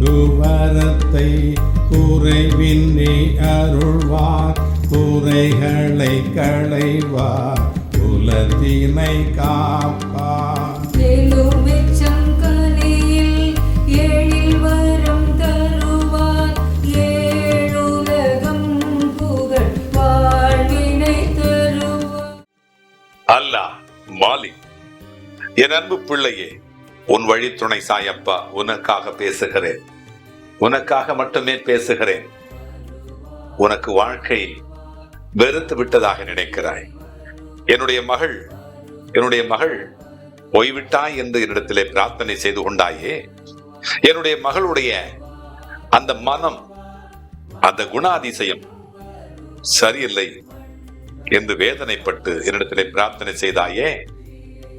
குவரத்தை குறைவின்றி அருள்வார். குறைகளை களைவார். குலத்தினை காப்பார். எழுமிச்சம் கனியில் எழில் வரம் தருவார். ஏழுலகம் புகழ் வாழ்வினை தருவார். அல்லாஹ் மாலிக் என் அன்பு பிள்ளையே உன் வழித்துணை சாயப்பா உனக்காக பேசுகிறேன். உனக்காக மட்டுமே பேசுகிறேன். உனக்கு வாழ்க்கை வெறுத்து விட்டதாக நினைக்கிறாய். என்னுடைய மகள் என்னுடைய மகள் போய்விட்டாய் என்று என்னிடத்திலே பிரார்த்தனை செய்து கொண்டாயே. என்னுடைய மகளுடைய அந்த மனம் அந்த குணாதிசயம் சரியில்லை என்று வேதனைப்பட்டு என்னிடத்திலே பிரார்த்தனை செய்தாயே.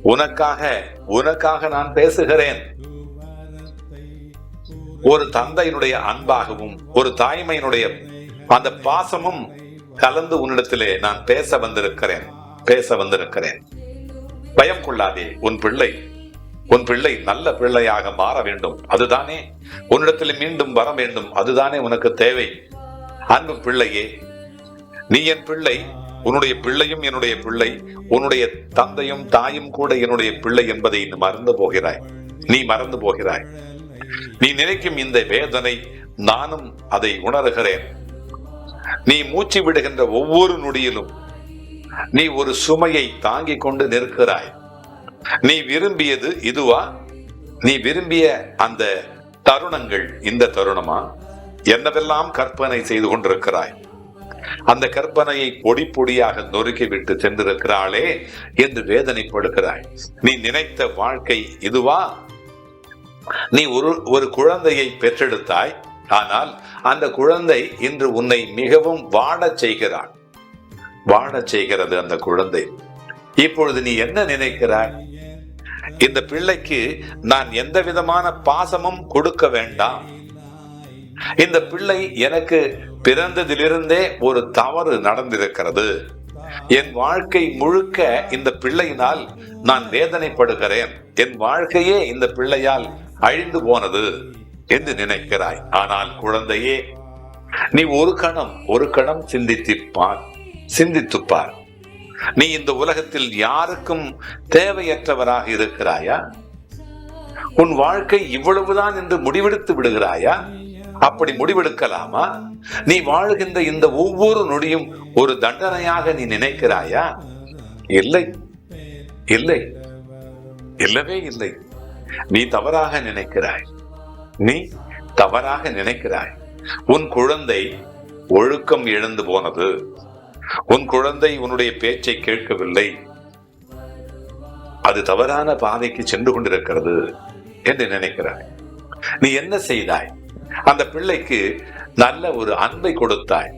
உனக்காக உனக்காக நான் பேசுகிறேன். ஒரு தந்தையினுடைய அன்பாகவும் ஒரு தாய்மையினுடைய அந்த பாசமும் கலந்து உன்னிடத்திலே நான் பேச வந்திருக்கிறேன் பேச வந்திருக்கிறேன். பயம் கொள்ளாதே உன் பிள்ளை உன் பிள்ளை நல்ல பிள்ளையாக மாற வேண்டும் அதுதானே. உன்னிடத்தில் மீண்டும் வர வேண்டும் அதுதானே உனக்கு தேவை. அன்பு பிள்ளையே நீ என் பிள்ளை உன்னுடைய பிள்ளையும் என்னுடைய பிள்ளை உன்னுடைய தந்தையும் தாயும் கூட என்னுடைய பிள்ளை என்பதை நீ மறந்து போகிறாய். நீ மறந்து போகிறாய். நீ நினைக்கும் இந்த வேதனை நானும் அதை உணர்கிறேன். நீ மூச்சு விடுகின்ற ஒவ்வொரு நொடியிலும் நீ ஒரு சுமையை தாங்கிக் கொண்டு நிற்கிறாய். நீ விரும்பியது இதுவா? நீ விரும்பிய அந்த தருணங்கள் இந்த தருணமா? என்னவெல்லாம் கற்பனை செய்து கொண்டிருக்கிறாய்? அந்த கற்பனையை பொடி பொடியாக நொறுக்கிவிட்டு சென்றிருக்கிறாளே என்று வேதனைப்படுகிறாய். நீ நினைத்த வாழ்க்கை இதுவா? நீ ஒரு ஒரு குழந்தையை பெற்றெடுத்தாய். ஆனால் அந்த குழந்தை இன்று உன்னை மிகவும் வாடச் செய்கிறாள். வாடச் செய்கிறது அந்த குழந்தை. இப்பொழுது நீ என்ன நினைக்கிறாய்? இந்த பிள்ளைக்கு நான் எந்த விதமான பாசமும் கொடுக்க வேண்டாம். இந்த பிள்ளை எனக்கு பிறந்ததிலிருந்தே ஒரு தவறு நடந்திருக்கிறது. என் வாழ்க்கை முழுக்க இந்த பிள்ளையினால் நான் வேதனைப்படுகிறேன். என் வாழ்க்கையே இந்த பிள்ளையால் அழிந்து போனது என்று நினைக்கிறாய். ஆனால் குழந்தையே நீ ஒரு கணம் ஒரு கணம் சிந்தித்துப்பார் சிந்தித்துப்பார். நீ இந்த உலகத்தில் யாருக்கும் தேவையற்றவராக இருக்கிறாயா? உன் வாழ்க்கை இவ்வளவுதான் என்று முடிவெடுத்து விடுகிறாயா? அப்படி முடிவெடுக்கலாமா? நீ வாழ்கின்ற இந்த ஒவ்வொரு நொடியும் ஒரு தண்டனையாக நீ நினைக்கிறாயா? இல்லை. இல்லை. இல்லவே இல்லை. நீ தவறாக நினைக்கிறாய். நீ தவறாக நினைக்கிறாய். உன் குழந்தை ஒழுக்கம் இழந்து போனது. உன் குழந்தை உன்னுடைய பேச்சை கேட்கவில்லை. அது தவறான பாதைக்கு சென்று கொண்டிருக்கிறது என்று நினைக்கிறாய். நீ என்ன செய்தாய்? அந்த பிள்ளைக்கு நல்ல ஒரு அன்பை கொடுத்தாய்.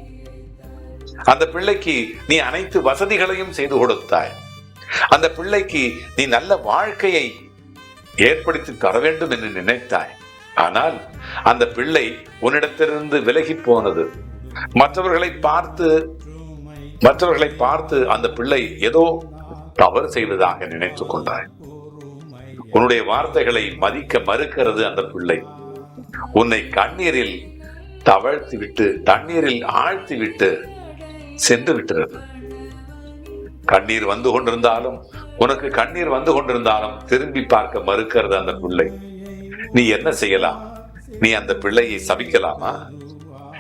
அந்த பிள்ளைக்கு நீ அனைத்து வசதிகளையும் செய்து கொடுத்தாய். அந்த பிள்ளைக்கு நீ நல்ல வாழ்க்கையை ஏற்படுத்தி தர வேண்டும் என்று நினைத்தாய். ஆனால் அந்த பிள்ளை உன்னிடத்திலிருந்து விலகி போனது. மற்றவர்களை பார்த்து மற்றவர்களை பார்த்து அந்த பிள்ளை ஏதோ தவறு செய்ததாக நினைத்துக் கொண்டாய். உன்னுடைய வார்த்தைகளை மதிக்க மறுக்கிறது அந்த பிள்ளை. உன்னை கண்ணீரில் தவழ்த்தி விட்டு தண்ணீரில் ஆழ்த்தி விட்டு சென்று விட்டுறது கண்ணீர் வந்து கொண்டிருந்தாலும் உனக்கு கண்ணீர் வந்து கொண்டிருந்தாலும் திரும்பி பார்க்க மறுக்கிறது அந்த பிள்ளை. நீ என்ன செய்யலாம்? நீ அந்த பிள்ளையை சபிக்கலாமா?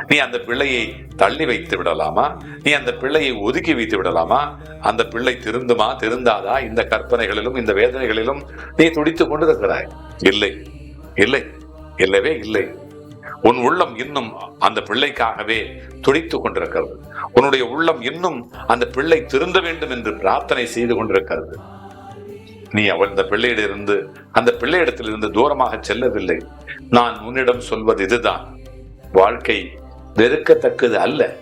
நீ அந்த பிள்ளையை தள்ளி வைத்து விடலாமா? நீ அந்த பிள்ளையை ஒதுக்கி வைத்து விடலாமா? அந்த பிள்ளை திருந்துமா திருந்தாதா? இந்த கற்பனைகளிலும் இந்த வேதனைகளிலும் நீ துடித்துக் கொண்டிருக்கிறாய். இல்லை இல்லை. இல்லவே இல்லை. உன் உள்ளம் இன்னும் அந்த பிள்ளைக்காகவே துடித்துக் கொண்டிருக்கிறது. உன்னுடைய உள்ளம் இன்னும் அந்த பிள்ளை திருந்த வேண்டும் என்று பிரார்த்தனை செய்து கொண்டிருக்கிறது. நீ அவள் இந்த பிள்ளையிலிருந்து அந்த பிள்ளையிடத்திலிருந்து தூரமாக செல்லவில்லை. நான் உன்னிடம் சொல்வது இதுதான். வாழ்க்கை வெறுக்கத்தக்கது அல்ல.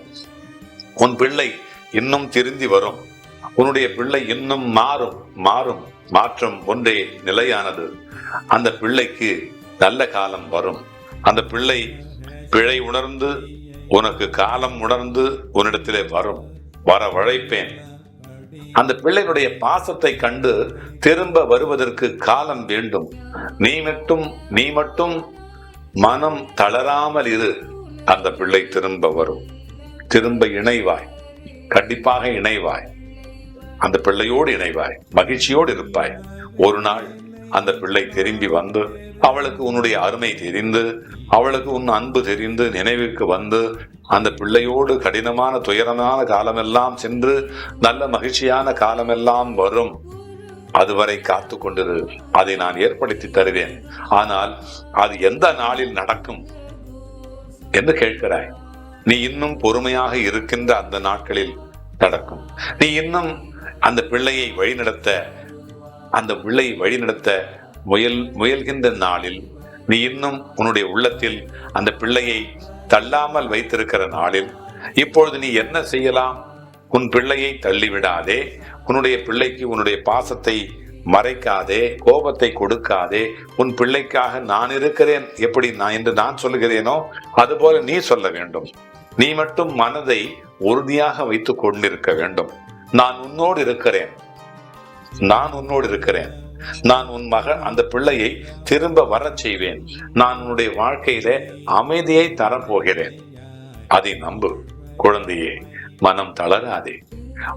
உன் பிள்ளை இன்னும் திருந்தி வரும். உன்னுடைய பிள்ளை இன்னும் மாறும் மாறும். மாற்றம் ஒன்றே நிலையானது. அந்த பிள்ளைக்கு நல்ல காலம் வரும். அந்த பிள்ளை பிழை உணர்ந்து உனக்கு காலம் உணர்ந்து உன்னிடத்திலே வரும். வர வழைப்பேன். அந்த பிள்ளையினுடைய பாசத்தை கண்டு திரும்ப வருவதற்கு காலம் வேண்டும். நீ மட்டும் நீ மட்டும் மனம் தளராமல் இரு. அந்த பிள்ளை திரும்ப வரும். திரும்ப இணைவாய். கண்டிப்பாக இணைவாய். அந்த பிள்ளையோடு இணைவாய். மகிழ்ச்சியோடு இருப்பாய். ஒரு நாள் அந்த பிள்ளை திரும்பி வந்து அவளுக்கு உன்னுடைய அருமை தெரிந்து அவளுக்கு உன் அன்பு தெரிந்து நினைவுக்கு வந்து அந்த பிள்ளையோடு கடினமான துயரமான காலமெல்லாம் சென்று நல்ல மகிழ்ச்சியான காலமெல்லாம் வரும். அதுவரை காத்து கொண்டிரு. அதை நான் ஏற்படுத்தி தருவேன். ஆனால் அது எந்த நாளில் நடக்கும்? என்று கேட்கிறாய்? நீ இன்னும் பொறுமையாக இருக்கின்ற அந்த நாட்களில் நடக்கும். நீ இன்னும் அந்த பிள்ளையை வழிநடத்த அந்த பிள்ளை வழிநடத்த முயல் முயல்கின்ற நாளில் நீ இன்னும் உன்னுடைய உள்ளத்தில் அந்த பிள்ளையை தள்ளாமல் வைத்திருக்கிற நாளில் இப்பொழுது நீ என்ன செய்யலாம்? உன் பிள்ளையை தள்ளிவிடாதே. உன்னுடைய பிள்ளைக்கு உன்னுடைய பாசத்தை மறைக்காதே கோபத்தை கொடுக்காதே. உன் பிள்ளைக்காக நான் இருக்கிறேன். எப்படி நான் என்று நான் சொல்லுகிறேனோ அதுபோல நீ சொல்ல வேண்டும். நீ மட்டும் மனதை உறுதியாக வைத்துக் கொண்டிருக்க வேண்டும். நான் உன்னோடு இருக்கிறேன். நான் உன்னோடு இருக்கிறேன். நான் உன் மகன் அந்த பிள்ளையை திரும்ப வரச் செய்வேன். நான் உன்னுடைய வாழ்க்கையில அமைதியை தரப்போகிறேன். அதை நம்பு குழந்தையே மனம் தளராதே.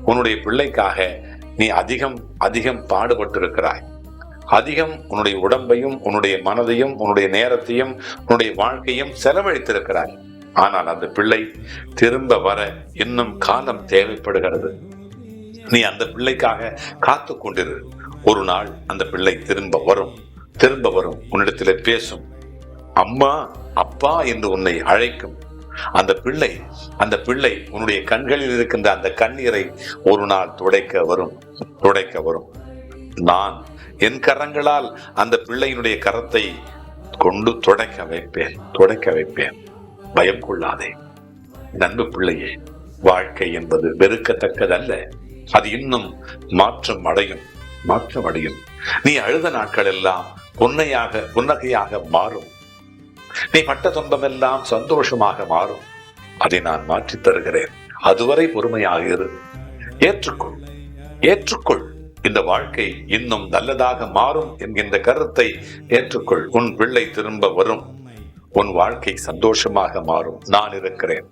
உன்னுடைய பிள்ளைக்காக நீ அதிகம் அதிகம் பாடுபட்டிருக்கிறாய். அதிகம் உன்னுடைய உடம்பையும் உன்னுடைய மனதையும் உன்னுடைய நேரத்தையும் உன்னுடைய வாழ்க்கையும் செலவழித்திருக்கிறாய். ஆனால் அந்த பிள்ளை திரும்ப வர இன்னும் காலம் தேவைப்படுகிறது. நீ அந்த பிள்ளைக்காக காத்து கொண்டிரு ஒரு நாள் அந்த பிள்ளை திரும்ப வரும். திரும்ப வரும். உன்னிடத்தில் பேசும். அம்மா அப்பா என்று உன்னை அழைக்கும். அந்த பிள்ளை அந்த பிள்ளை உன்னுடைய கண்களில் இருக்கின்ற அந்த கண்ணீரை ஒரு நாள் துடைக்க வரும். துடைக்க வரும். நான் என் கரங்களால் அந்த பிள்ளையினுடைய கரத்தை கொண்டு துடைக்க வைப்பேன். துடைக்க வைப்பேன். பயம் கொள்ளாதே நண்பு பிள்ளையே வாழ்க்கை என்பது வெறுக்கத்தக்கதல்ல. அது இன்னும் மாற்றம் அடையும் மாற்றம் அடையும். நீ அழுத நாட்கள் எல்லாம் புன்னையாக புன்னகையாக மாறும். நீ பட்ட துன்பமெல்லாம் சந்தோஷமாக மாறும். அதை நான் மாற்றி தருகிறேன். அதுவரை பொறுமையாக இரு. ஏற்றுக்கொள். ஏற்றுக்கொள். இந்த வாழ்க்கை இன்னும் நல்லதாக மாறும் என்கின்ற கருத்தை ஏற்றுக்கொள். உன் பிள்ளை திரும்ப வரும். உன் வாழ்க்கை சந்தோஷமாக மாறும். நான் இருக்கிறேன்.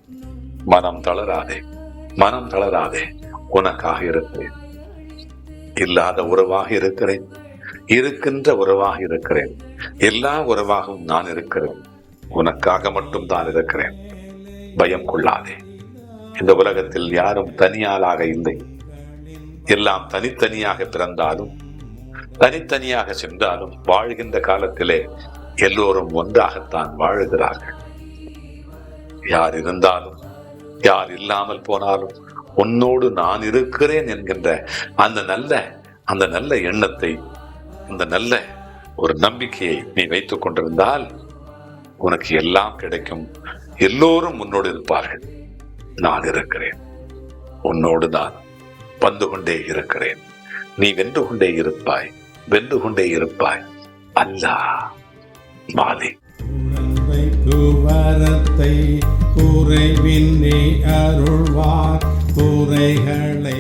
மனம் தளராதே. மனம் தளராதே. உனக்காக இருக்கிறேன். இல்லாத உறவாக இருக்கிறேன். இருக்கின்ற உறவாக இருக்கிறேன். எல்லா உறவாகவும் நான் இருக்கிறேன். உனக்காக மட்டும் தான் இருக்கிறேன். பயம் கொள்ளாதே. இந்த உலகத்தில் யாரும் தனியாளாக இல்லை. எல்லாம் தனித்தனியாக பிறந்தாலும் தனித்தனியாக சென்றாலும் வாழ்கின்ற காலத்திலே எல்லோரும் ஒன்றாகத்தான் வாழுகிறார்கள். யார் இருந்தாலும் யார் இல்லாமல் போனாலும் உன்னோடு நான் இருக்கிறேன் என்கின்ற அந்த நல்ல அந்த நல்ல எண்ணத்தை அந்த நல்ல ஒரு நம்பிக்கையை நீ வைத்துக் கொண்டிருந்தால் உனக்கு எல்லாம் கிடைக்கும். எல்லோரும் உன்னோடு இருப்பார்கள். நான் இருக்கிறேன். உன்னோடு நான் வந்து கொண்டே இருக்கிறேன். நீ வென்று கொண்டே இருப்பாய். வென்று கொண்டே இருப்பாய். அல்லா மாலி. வரத்தை குறைவின்றி அருள்வார். குறைகளை